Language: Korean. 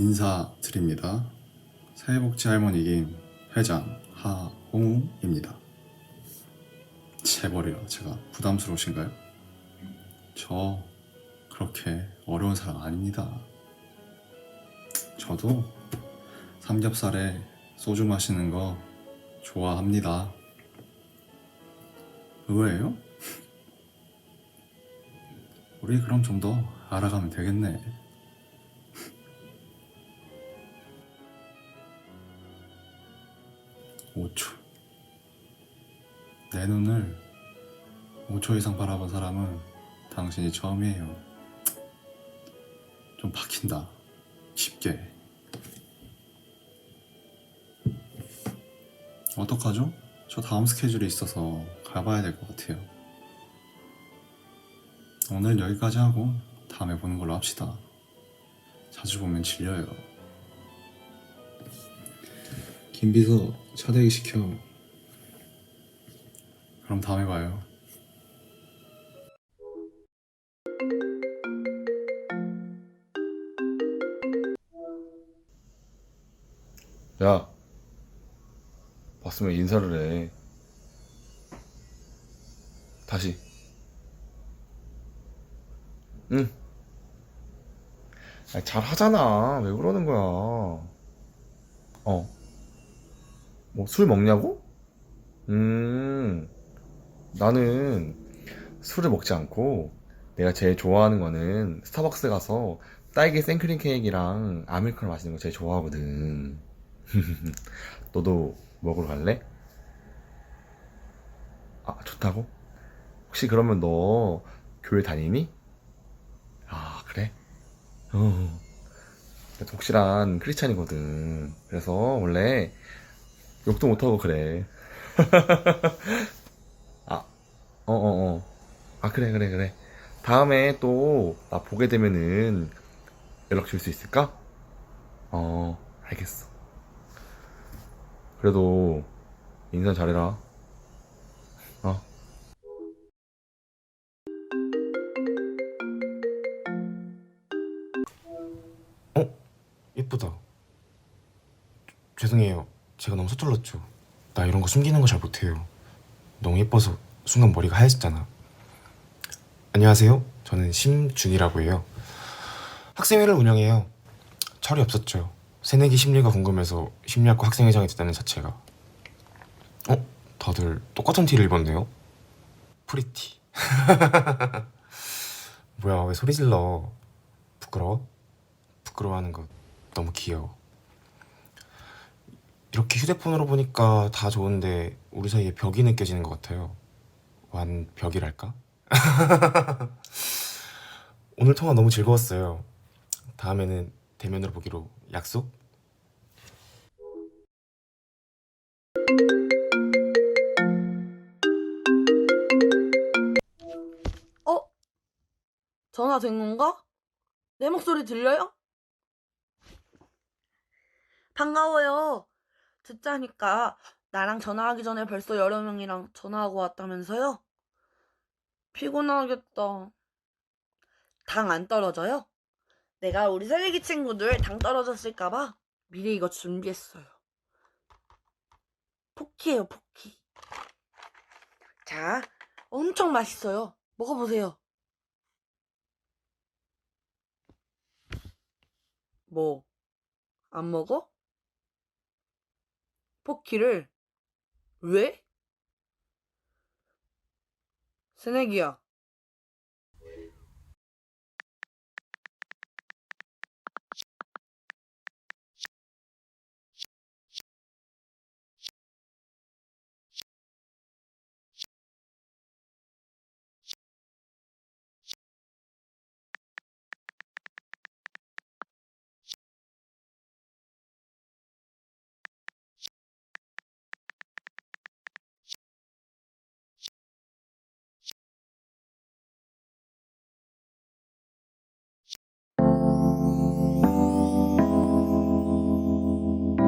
인사드립니다. 사회복지 할머니 김 회장 하홍우입니다. 제벌이요. 제가 부담스러우신가요? 저 그렇게 어려운 사람 아닙니다. 저도 삼겹살에 소주 마시는 거 좋아합니다. 의외예요? 우리 그럼 좀 더 알아가면 되겠네. 내 눈을 5초 이상 바라본 사람은 당신이 처음이에요. 좀 박힌다. 쉽게. 어떡하죠? 저 다음 스케줄이 있어서 가봐야 될 것 같아요. 오늘 여기까지 하고 다음에 보는 걸로 합시다. 자주 보면 질려요. 김비서 차대기 시켜. 그럼 다음에 봐요. 야, 봤으면 인사를 해. 다시. 응. 아니, 잘 하잖아. 왜 그러는 거야? 어. 뭐, 술 먹냐고? 음, 나는 술을 먹지 않고, 내가 제일 좋아하는 거는 스타벅스 가서 딸기 생크림 케이크랑 아메리카노 마시는 거 제일 좋아하거든. 너도 먹으러 갈래? 아, 좋다고? 혹시 그러면 너 교회 다니니? 아, 그래? 어. 나 독실한 크리스찬이거든. 그래서 원래 욕도 못하고 그래. 아, 어어 어. 아, 그래, 그래, 그래. 다음에 또 나 보게 되면은 연락 줄 수 있을까? 어, 알겠어. 그래도 인사 잘해라. 어. 예쁘다. 죄송해요. 제가 너무 서툴렀죠. 나 이런 거 숨기는 거 잘 못해요. 너무 예뻐서 순간 머리가 하얘졌잖아. 안녕하세요. 저는 심준이라고 해요. 학생회를 운영해요. 철이 없었죠. 새내기 심리가 궁금해서 심리학과 학생회장이 됐다는 자체가. 어? 다들 똑같은 티를 입었네요? 프리티. 뭐야, 왜 소리 질러? 부끄러워? 부끄러워하는 거 너무 귀여워. 이렇게 휴대폰으로 보니까 다 좋은데 우리 사이에 벽이 느껴지는 것 같아요. 완벽이랄까? 오늘 통화 너무 즐거웠어요. 다음에는 대면으로 보기로 약속? 어? 전화 된 건가? 내 목소리 들려요? 반가워요. 듣자니까 나랑 전화하기 전에 벌써 여러 명이랑 전화하고 왔다면서요? 피곤하겠다. 당 안 떨어져요? 내가 우리 새내기 친구들 당 떨어졌을까봐 미리 이거 준비했어요. 포키예요, 포키. 자, 엄청 맛있어요. 먹어보세요. 뭐, 안 먹어? 포키를 왜? 새내기야,